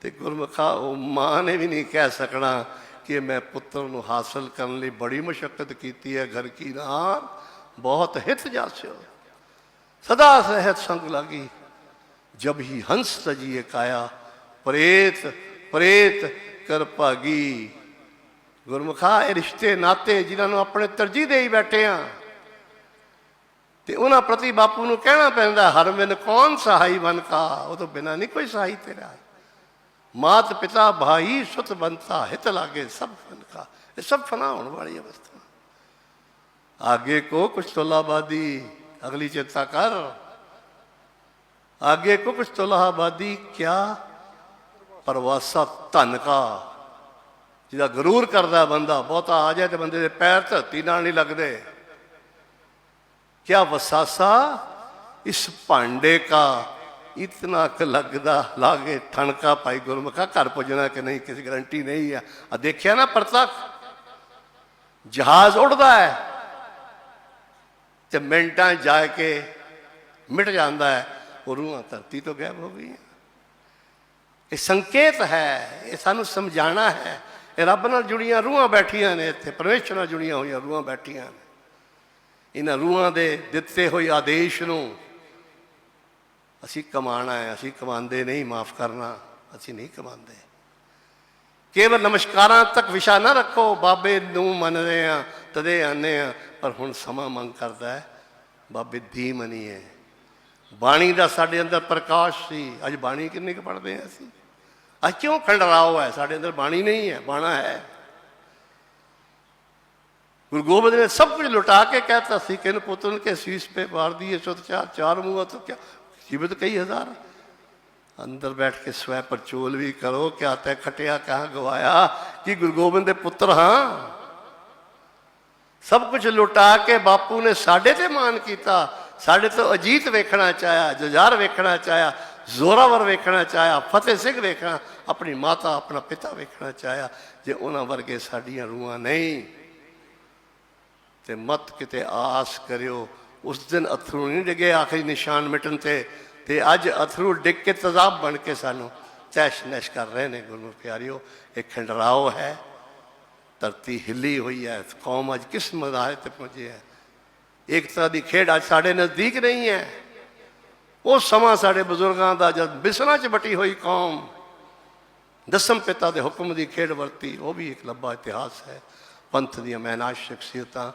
ਤੇ ਗੁਰਮੁਖਾ ਉਹ ਮਾਂ ਨੇ ਵੀ ਨਹੀਂ ਕਹਿ ਸਕਣਾ ਕਿ ਮੈਂ ਪੁੱਤਰ ਨੂੰ ਹਾਸਲ ਕਰਨ ਲਈ ਬੜੀ ਮੁਸ਼ਕਲ ਕੀਤੀ ਹੈ। ਘਰ ਕੀ ਨਾਰ ਬਹੁਤ ਹਿਤ ਜਾਸਿਓ। ਸਦਾ ਸਹਿਤ ਸੰਗ ਲਾਗੀ, ਜਬ ਹੀ ਹੰਸ ਤਜੀਏ ਕਾਇਆ, ਪ੍ਰੇਤ ਪ੍ਰੇਤ ਕਰ ਭਾਗੀ। ਗੁਰਮੁਖਾ ਇਹ ਰਿਸ਼ਤੇ ਨਾਤੇ ਜਿਨ੍ਹਾਂ ਨੂੰ ਆਪਣੇ ਤਰਜੀਹ ਦੇ ਹੀ ਬੈਠੇ ਆ। ਤੇ ਉਹਨਾਂ ਪ੍ਰਤੀ ਬਾਪੂ ਨੂੰ ਕਹਿਣਾ ਪੈਂਦਾ, ਹਰ ਮਨ ਕੌਣ ਸਹਾਈ ਬਨ ਕਾ, ਉਹ ਤੋਂ ਬਿਨਾ ਨਹੀਂ ਕੋਈ ਸਹਾਈ ਤੇਰਾ। ਮਾਤ ਪਿਤਾ ਭਾਈ ਸੁਤ ਬੰਤਾ, ਹਿਤ ਲਾਗੇ ਸਭ ਫਨਕਾ ਇਹ ਸਭ ਫਨਾ ਹੋਣ ਵਾਲੀ ਅਵਸਥਾ ਆਗੇ ਕੋ ਕੁਛ ਤੋਲਾਬਾਦੀ, ਅਗਲੀ ਚਿੰਤਾ ਕਰ। ਆਗੇ ਕੋ ਕੁਛ ਤੋਲਾਬਾਦੀ, ਕਿਆ ਪਰਵਾਸਾ ਧਨ ਕਾ। ਜਿਹਦਾ ਗਰੂਰ ਕਰਦਾ ਬੰਦਾ, ਬਹੁਤਾ ਆ ਜਾਏ ਤੇ ਬੰਦੇ ਦੇ ਪੈਰ ਧਰਤੀ ਨਾਲ ਨਹੀਂ ਲੱਗਦੇ। ਕਿਆ ਵਸਾਸਾ ਇਸ ਭਾਂਡੇ ਕਾ। ਇਤਨਾ ਕ ਲੱਗਦਾ, ਲਾਗੇ ਠਣਕਾ ਪਾਈ ਗੁਰਮਖਾ, ਘਰ ਪੁੱਜਣਾ ਕਿ ਨਹੀਂ, ਕਿਸੇ ਗਰੰਟੀ ਨਹੀਂ ਆ। ਆ ਦੇਖਿਆ ਨਾ ਪ੍ਰਤੱਖ ਜਹਾਜ਼ ਉੱਡਦਾ ਹੈ ਤੇ ਮਿੰਟਾਂ ਜਾ ਕੇ ਮਿਟ ਜਾਂਦਾ ਹੈ। ਉਹ ਰੂਹਾਂ ਧਰਤੀ ਤੋਂ ਗਾਇਬ ਹੋ ਗਈਆਂ। ਇਹ ਸੰਕੇਤ ਹੈ, ਇਹ ਸਾਨੂੰ ਸਮਝਾਣਾ ਹੈ। ਇਹ ਰੱਬ ਨਾਲ ਜੁੜੀਆਂ ਰੂਹਾਂ ਬੈਠੀਆਂ ਨੇ ਇੱਥੇ, ਪਰਮੇਸ਼ਰ ਨਾਲ ਜੁੜੀਆਂ ਹੋਈਆਂ ਰੂਹਾਂ ਬੈਠੀਆਂ ਨੇ। ਇਹਨਾਂ ਰੂਹਾਂ ਦੇ ਦਿੱਤੇ ਹੋਏ ਆਦੇਸ਼ ਨੂੰ ਅਸੀਂ ਕਮਾਣਾ ਹੈ, ਅਸੀਂ ਕਮਾਉਂਦੇ ਨਹੀਂ, ਮਾਫ ਕਰਨਾ, ਅਸੀਂ ਨਹੀਂ ਕਮਾਉਂਦੇ। ਕੇਵਲ ਨਮਸਕਾਰਾਂ ਤੱਕ ਵਿਸ਼ਾ ਨਾ ਰੱਖੋ, ਬਾਬੇ ਨੂੰ ਮੰਨਦੇ ਆ ਤਦੇ ਆਨੇ ਆ ਪਰ ਹੁਣ ਸਮਾਂ ਮੰਗ ਕਰਦਾ ਹੈ, ਬਾਬੇ ਦੀ ਮੰਨੀਏ ਬਾਣੀ ਦਾ ਸਾਡੇ ਅੰਦਰ ਪ੍ਰਕਾਸ਼ ਸੀ, ਅੱਜ ਬਾਣੀ ਕਿੰਨੇ ਕੁ ਪੜਦੇ ਆ ਅਸੀਂ? ਅੱਜ ਕਿਉਂ ਖੰਡਰਾਓ ਹੈ? ਸਾਡੇ ਅੰਦਰ ਬਾਣੀ ਨਹੀਂ ਹੈ, ਬਾਣਾ ਹੈ। ਗੁਰੂ ਗੋਬਿੰਦ ਨੇ ਸਭ ਕੁਝ ਲੁਟਾ ਕੇ ਕਹਿਤਾ ਸੀ ਕਿ ਇਹਨੂੰ ਪੁੱਤਰ ਕੇ ਸੀਸ ਤੇ ਵਾਰ ਦੀਏ ਸੁਤ ਚਾਰ ਚਾਰ ਮੂੰਹਾਂ ਤੋਂ ਕਿਆ जीवित कई हजार अंदर बैठ के स्वय पर चोल भी करो क्या तय खटिया कहाँ गवाया कि गुरु गोबिंद दे पुत्र हाँ ਸਭ ਕੁਝ ਲੁਟਾ ਕੇ ਬਾਪੂ ਨੇ ਸਾਡੇ ਤੇ ਮਾਨ ਕੀਤਾ ਸਾਡੇ ਤੋਂ ਅਜੀਤ ਵੇਖਣਾ ਚਾਹਿਆ ਜੁਝਾਰ ਵੇਖਣਾ ਚਾਹਿਆ ਜ਼ੋਰਾਵਰ ਵੇਖਣਾ ਚਾਹਿਆ ਫਤਿਹ ਸਿੰਘ ਵੇਖਣਾ ਆਪਣੀ ਮਾਤਾ ਆਪਣਾ ਪਿਤਾ ਵੇਖਣਾ ਚਾਹਿਆ ਜੇ ਉਹਨਾਂ ਵਰਗੇ ਸਾਡੀਆਂ ਰੂਹਾਂ ਨਹੀਂ ਤੇ ਮਤ ਕਿਤੇ ਆਸ ਕਰਿਓ ਉਸ ਦਿਨ ਅਥਰੂ ਨਹੀਂ ਡਿੱਗੇ ਆਖਰੀ ਨਿਸ਼ਾਨ ਮਿਟਣ ਤੇ ਤੇ ਅੱਜ ਅਥਰੂ ਡਿੱਗ ਕੇ ਤਜ਼ਾਬ ਬਣ ਕੇ ਸਾਨੂੰ ਤੈਸ਼ ਨੈਸ਼ ਕਰ ਰਹੇ ਨੇ ਗੁਰੂ ਪਿਆਰਿਓ ਇਹ ਖੰਡਰਾਓ ਹੈ ਧਰਤੀ ਹਿੱਲੀ ਹੋਈ ਹੈ ਕੌਮ ਅੱਜ ਕਿਸ ਮਜ਼ਾਹਰ ਤੇ ਪਹੁੰਚੀ ਹੈ ਇੱਕ ਤਰ੍ਹਾਂ ਦੀ ਖੇਡ ਅੱਜ ਸਾਡੇ ਨਜ਼ਦੀਕ ਨਹੀਂ ਹੈ ਉਹ ਸਮਾਂ ਸਾਡੇ ਬਜ਼ੁਰਗਾਂ ਦਾ ਜਦ ਬਿਸਣਾ 'ਚ ਬਟੀ ਹੋਈ ਕੌਮ ਦਸਮ ਪਿਤਾ ਦੇ ਹੁਕਮ ਦੀ ਖੇਡ ਵਰਤੀ ਉਹ ਵੀ ਇੱਕ ਲੰਬਾ ਇਤਿਹਾਸ ਹੈ ਪੰਥ ਦੀਆਂ ਮਹਿਨਾਸ਼ ਸ਼ਖਸੀਅਤਾਂ